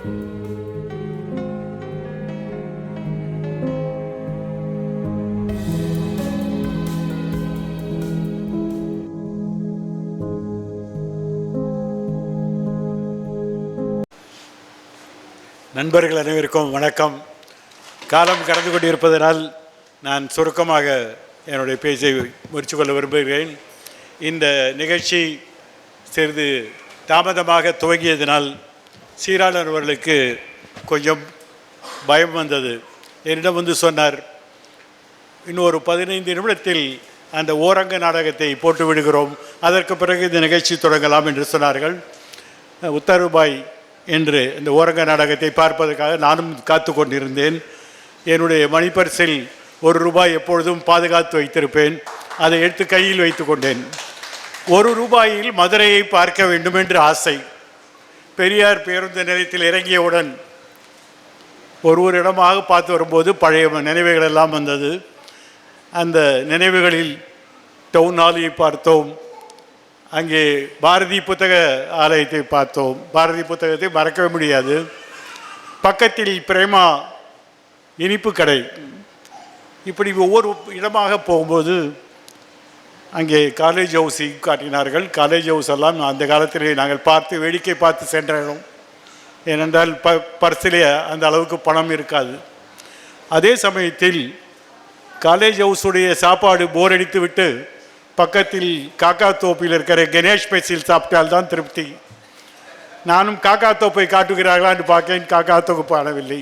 நண்பர்கள் அனைவருக்கும் வணக்கம். காலம் கடந்து கொண்டிருப்பதனால் நான் சுருக்கமாக என்னுடைய பேச்சை முடித்து கொள்ள விரும்புகிறேன். இந்த நிகழ்ச்சி சிறிது தாமதமாக துவங்கியதினால் சீராளர் அவர்களுக்கு கொஞ்சம் பயம் வந்தது. என்னிடம் வந்து சொன்னார் இன்னும் ஒரு பதினைந்து நிமிடத்தில் அந்த ஓரங்க நாடகத்தை போட்டு விடுகிறோம். அதற்கு பிறகு இந்த நிகழ்ச்சி தொடங்கலாம் என்று சொன்னார்கள். உத்தரபாய் என்று இந்த ஓரங்க நாடகத்தை பார்ப்பதற்காக நானும் காத்து கொண்டிருந்தேன். என்னுடைய மணிப்பரிசில் ஒரு ரூபாய் எப்பொழுதும் பாதுகாத்து வைத்திருப்பேன். அதை எடுத்து கையில் வைத்து கொண்டேன். ஒரு ரூபாயில் மதுரையை பார்க்க வேண்டும் என்று ஆசை. பெரியார் பேருந்து நிலையத்தில் இறங்கியவுடன் ஒரு ஒரு இடமாக பார்த்து வரும்போது பழைய நினைவுகள் எல்லாம் வந்தது. அந்த நினைவுகளில் டவுன் ஆலையை பார்த்தோம். அங்கே பாரதி புத்தக ஆலயத்தை பார்த்தோம். பாரதி புத்தகத்தை மறக்கவே முடியாது. பக்கத்தில் பிரேமா இனிப்பு கடை. இப்படி ஒவ்வொரு இடமாக போகும்போது அங்கே காலேஜ் ஹவுஸை காட்டினார்கள். காலேஜ் ஹவுஸ் எல்லாம் அந்த காலத்திலே நாங்கள் பார்த்து வேடிக்கை பார்த்து சென்றோம். ஏனென்றால் ப பர்சிலே அந்த அளவுக்கு பணம் இருக்காது. அதே சமயத்தில் காலேஜ் ஹவுஸுடைய சாப்பாடு போர் அடித்து விட்டு பக்கத்தில் காக்கா தோப்பில் இருக்கிற கணேஷ் பேசில் சாப்பிட்டால்தான் திருப்தி. நானும் காக்கா தோப்பை காட்டுகிறார்களான்னு பார்க்கேன் காக்கா தோப்பு காணவில்லை.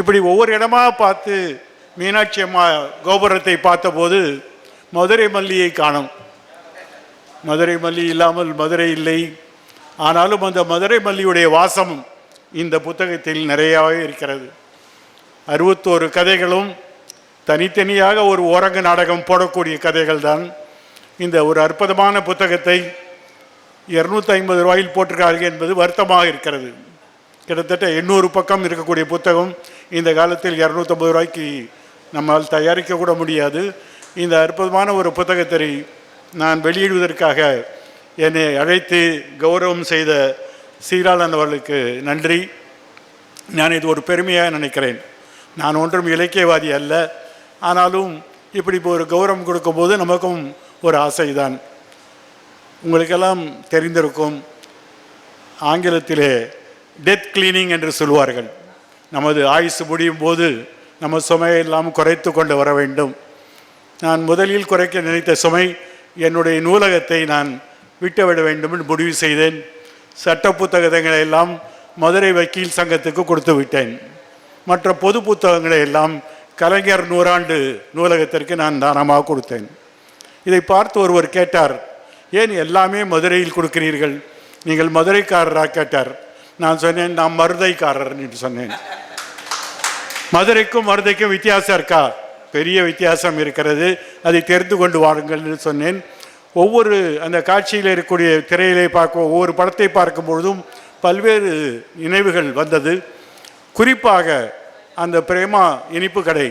இப்படி ஒவ்வொரு இடமாக பார்த்து மீனாட்சி அம்மா கோபுரத்தை பார்த்தபோது மதுரை மல்லியை காணும். மதுரை மல்லி இல்லாமல் மதுரை இல்லை. ஆனாலும் அந்த மதுரை மல்லியுடைய வாசமும் இந்த புத்தகத்தில் நிறையாவே இருக்கிறது. அறுபத்தோரு கதைகளும் தனித்தனியாக ஒரு ஓரங்க நாடகம் போடக்கூடிய கதைகள் தான் இந்த ஒரு அற்புதமான புத்தகத்தை இரநூத்தி ஐம்பது ரூபாயில் போட்டிருக்கார்கள் என்பது வருத்தமாக இருக்கிறது. கிட்டத்தட்ட எண்ணூறு பக்கம் இருக்கக்கூடிய புத்தகம் இந்த காலத்தில் இரநூத்தம்பது ரூபாய்க்கு நம்மால் தயாரிக்க கூட முடியாது. இந்த அற்புதமான ஒரு புத்தகத்தை நான் வெளியிடுவதற்காக என்னை அழைத்து கௌரவம் செய்த சீராளன் அவர்களுக்கு நன்றி. நான் இது ஒரு பெருமையாக நினைக்கிறேன். நான் ஒன்றும் இலக்கியவாதி அல்ல. ஆனாலும் இப்படி ஒரு கௌரவம் கொடுக்கும்போது நமக்கும் ஒரு ஆசைதான். உங்களுக்கெல்லாம் தெரிந்திருக்கும் ஆங்கிலத்திலே டெத் கிளீனிங் என்று சொல்வார்கள் நமது ஆயுசு முடியும் போது நம்ம சுமையெல்லாம் குறைத்து கொண்டு வர வேண்டும். நான் முதலில் குறைக்க நினைத்த சுமை என்னுடைய நூலகத்தை நான் விட்டுவிட வேண்டும் என்று முடிவு செய்தேன். சட்ட புத்தகங்களை எல்லாம் மதுரை வக்கீல் சங்கத்துக்கு கொடுத்து விட்டேன். மற்ற பொது புத்தகங்களை எல்லாம் கலைஞர் நூறாண்டு நூலகத்திற்கு நான் தானமாக கொடுத்தேன். இதை பார்த்து ஒருவர் கேட்டார் ஏன் எல்லாமே மதுரையில் கொடுக்கிறீர்கள்? நீங்கள் மதுரைக்காரராக கேட்டார். நான் சொன்னேன் நான் மருதைக்காரர் என்று சொன்னேன். மதுரைக்கும் மருதைக்கும் வித்தியாசம் இருக்கா? பெரிய வித்தியாசம் இருக்கிறது. அதை தெரிந்து கொண்டு வாருங்கள் என்று சொன்னேன். ஒவ்வொரு அந்த காட்சியில் இருக்கக்கூடிய திரையிலே பார்க்க ஒவ்வொரு படத்தை பார்க்கும் பொழுதும் பல்வேறு நினைவுகள் வந்தது. குறிப்பாக அந்த பிரேமா இனிப்பு கடை.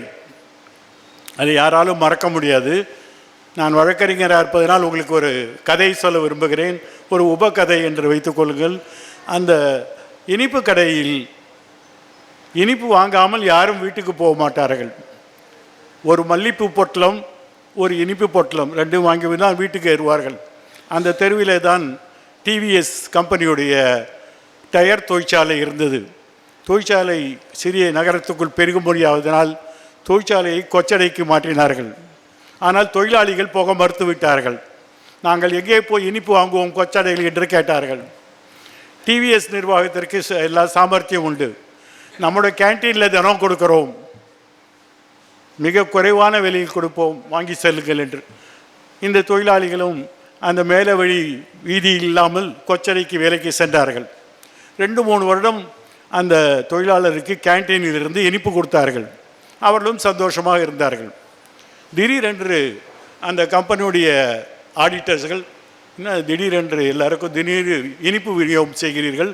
அதை யாராலும் மறக்க முடியாது. நான் வழக்கறிஞராக இருப்பதனால் உங்களுக்கு ஒரு கதை சொல்ல விரும்புகிறேன். ஒரு உபகதை என்று வைத்துக்கொள்ளுங்கள் அந்த இனிப்பு கடையில் இனிப்பு வாங்காமல் யாரும் வீட்டுக்கு போக மாட்டார்கள். ஒரு மல்லிப்பூ பொட்டலம் ஒரு இனிப்பு பொட்டலம் ரெண்டும் வாங்கி தான் வீட்டுக்கு ஏறுவார்கள். அந்த தெருவிலே தான் டிவிஎஸ் கம்பெனியுடைய டயர் தொழிற்சாலை இருந்தது. தொழிற்சாலை சிறிய நகரத்துக்குள் பெருகும்படியாவதனால் தொழிற்சாலையை கொச்சடைக்கு மாற்றினார்கள். ஆனால் தொழிலாளிகள் போக மறுத்து விட்டார்கள். நாங்கள் எங்கே போய் இனிப்பு வாங்குவோம் கொச்சடைகள் என்று கேட்டார்கள். டிவிஎஸ் நிர்வாகத்திற்கு ச- எல்லா சாமர்த்தியம் உண்டு. நம்முடைய கேன்டீனில் தினம் கொடுக்கிறோம். மிக குறைவான விலையில் கொடுப்போம் வாங்கி செல்லுங்கள் என்று. இந்த தொழிலாளிகளும் அந்த மேலே வழி வீதி இல்லாமல் கொச்சடைக்கு வேலைக்கு சென்றார்கள். ரெண்டு மூணு வருடம் அந்த தொழிலாளருக்கு கேன்டீனிலிருந்து இனிப்பு கொடுத்தார்கள். அவர்களும் சந்தோஷமாக இருந்தார்கள். திடீரென்று அந்த கம்பெனியுடைய ஆடிட்டர்ஸ்கள் என்ன திடீரென்று எல்லாருக்கும் திடீர் இனிப்பு விநியோகம் செய்கிறீர்கள்?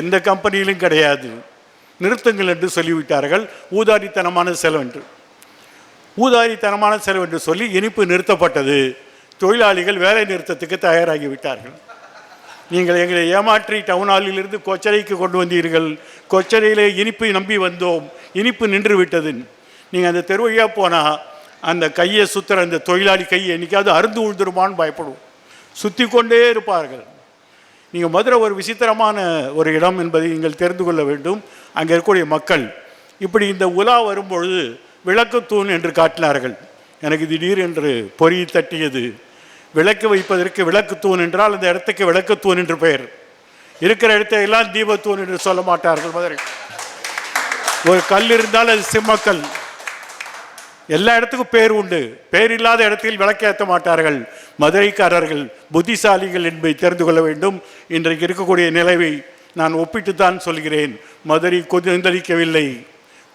எந்த கம்பெனியிலும் கிடையாது. நிறுத்துங்கள் என்று சொல்லிவிட்டார்கள். ஊதாரித்தனமான செலவென்று ஊதாரித்தனமான செலவு என்று சொல்லி இனிப்பு நிறுத்தப்பட்டது. தொழிலாளிகள் வேலை நிறுத்தத்துக்கு தயாராகி விட்டார்கள் நீங்கள் எங்களை ஏமாற்றி டவுன் ஹாலிலிருந்து கொச்சரைக்கு கொண்டு வந்தீர்கள். கொச்சரையிலே இனிப்பு நம்பி வந்தோம். இனிப்பு நின்று விட்டது. நீங்கள் அந்த தெரு வழியாக போனால் அந்த கையை சுற்றுற அந்த தொழிலாளி கையை என்றைக்காவது அருந்து உழுதுருமான்னு பயப்படும் சுற்றி கொண்டே இருப்பார்கள். நீங்கள் மதுரை ஒரு விசித்திரமான ஒரு இடம் என்பதை நீங்கள் தெரிந்து கொள்ள வேண்டும். அங்கே இருக்கக்கூடிய மக்கள். இப்படி இந்த உலா வரும்பொழுது விளக்குத்தூண் என்று காட்டினார்கள். எனக்கு திடீர் என்று பொறி தட்டியது. விளக்கு வைப்பதற்கு விளக்குத்தூண் என்றால் அந்த இடத்துக்கு விளக்குத்தூண் என்று பெயர். இருக்கிற இடத்தையெல்லாம் தீபத்தூண் என்று சொல்ல மாட்டார்கள் மதுரை. ஒரு கல் இருந்தால் அது சிம்மக்கல். எல்லா இடத்துக்கும் பேர் உண்டு. பேர் இல்லாத இடத்தில் விளக்கேற்ற மாட்டார்கள். மதுரைக்காரர்கள் புத்திசாலிகள் என்பதை தெரிந்து கொள்ள வேண்டும். இன்றைக்கு இருக்கக்கூடிய நிலைவை நான் ஒப்பிட்டு தான் சொல்கிறேன். மதுரை கொதிந்தளிக்கவில்லை.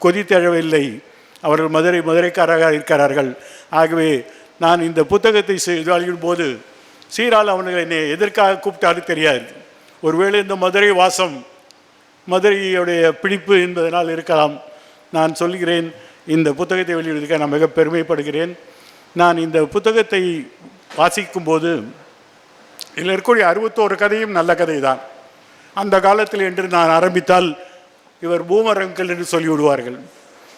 கொதித்தெழவில்லை. அவர்கள் மதுரை மதுரைக்காரராக இருக்கிறார்கள். ஆகவே நான் இந்த புத்தகத்தை செய்தாளியும் போது சீரால் அவனுக்கு என்னை எதற்காக கூப்பிட்டாரு தெரியாது. ஒருவேளை இந்த மதுரை வாசம் மதுரையுடைய பிடிப்பு என்பதனால் இருக்கலாம். நான் சொல்கிறேன் இந்த புத்தகத்தை வெளியிடுவதற்கு நான் மிக பெருமைப்படுகிறேன். நான் இந்த புத்தகத்தை வாசிக்கும்போது இதில் இருக்கக்கூடிய அறுபத்தோரு கதையும் நல்ல கதை தான் அந்த காலத்தில் என்று நான் ஆரம்பித்தால் இவர் பூமர் அங்கிள் என்று சொல்லிவிடுவார்கள்.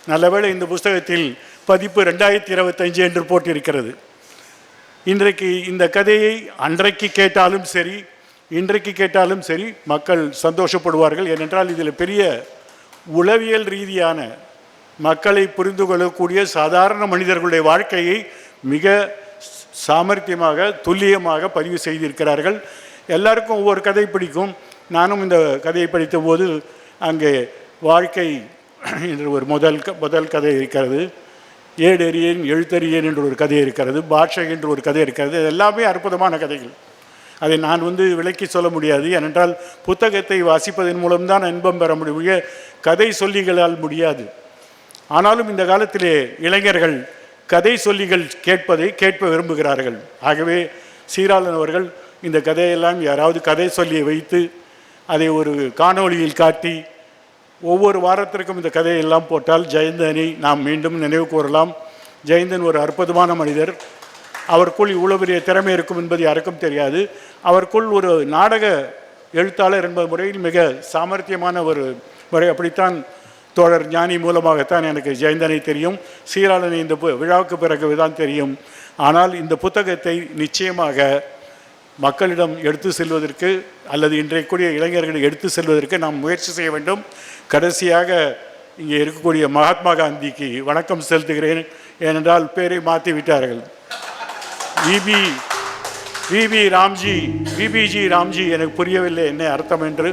நல்லவேளை இந்த புஸ்தகத்தில் பதிப்பு ரெண்டாயிரத்தி இருபத்தஞ்சு என்று போட்டிருக்கிறது. இன்றைக்கு இந்த கதையை அன்றைக்கு கேட்டாலும் சரி இன்றைக்கு கேட்டாலும் சரி மக்கள் சந்தோஷப்படுவார்கள். ஏனென்றால் இதில் பெரிய உளவியல் ரீதியான மக்களை புரிந்து கொள்ளக்கூடிய சாதாரண மனிதர்களுடைய வாழ்க்கையை மிக சாமர்த்தியமாக துல்லியமாக பதிவு செய்திருக்கிறார்கள். எல்லாருக்கும் ஒவ்வொரு கதை பிடிக்கும். நானும் இந்த கதையை படித்தபோது அங்கே வாழ்க்கை என்று ஒரு முதல் க- முதல் கதை இருக்கிறது. ஏடெறியேன் எழுத்தறியேன் என்று ஒரு கதை இருக்கிறது. பாட்ஷை என்று ஒரு கதை இருக்கிறது. இது எல்லாமே அற்புதமான கதைகள். அதை நான் வந்து விளக்கி சொல்ல முடியாது. ஏனென்றால் புத்தகத்தை வாசிப்பதன் மூலம்தான் இன்பம் பெற முடியும் கதை சொல்லிகளால் முடியாது. ஆனாலும் இந்த காலத்திலே இளைஞர்கள் கதை சொல்லிகள் கேட்பதை கேட்ப விரும்புகிறார்கள். ஆகவே சீராளன் அவர்கள் இந்த கதையெல்லாம் யாராவது கதை சொல்லியை வைத்து அதை ஒரு காணொளியில் காட்டி ஒவ்வொரு வாரத்திற்கும் இந்த கதையெல்லாம் போட்டால் ஜெயந்தனை நாம் மீண்டும் நினைவு கூறலாம். ஜெயந்தன் ஒரு அற்புதமான மனிதர். அவருக்குள் இவ்வளோ பெரிய திறமை இருக்கும் என்பது யாருக்கும் தெரியாது. அவருக்குள் ஒரு நாடக எழுத்தாளர் என்பது முறையில் மிக சாமர்த்தியமான ஒரு முறை. அப்படித்தான் தோழர் ஞானி மூலமாகத்தான் எனக்கு ஜெயந்தனை தெரியும். சீராளனை இந்த பு- விழாவுக்கு பிறகு தான் தெரியும். ஆனால் இந்த புத்தகத்தை நிச்சயமாக மக்களிடம் எடுத்து செல்வதற்கு அல்லது இன்றைக்குரிய இளைஞர்களை எடுத்து செல்வதற்கு நாம் முயற்சி செய்ய வேண்டும். கடைசியாக இங்கே இருக்கக்கூடிய மகாத்மா காந்திக்கு வணக்கம் செலுத்துகிறேன். ஏனென்றால் பேரை மாற்றி விட்டார்கள். VB VB Ramji VBG Ramji எனக்கு புரியவில்லை என்ன அர்த்தம் என்று.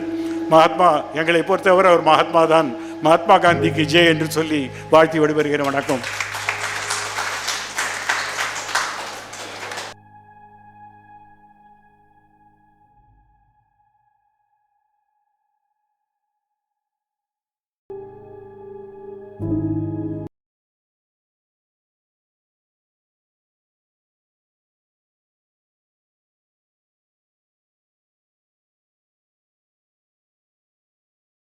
மகாத்மா எங்களை பொறுத்தவரை அவர் மகாத்மா தான் மகாத்மா காந்திக்கு ஜே என்று சொல்லி வாழ்த்தி விடுபெறுகிறேன் வணக்கம்.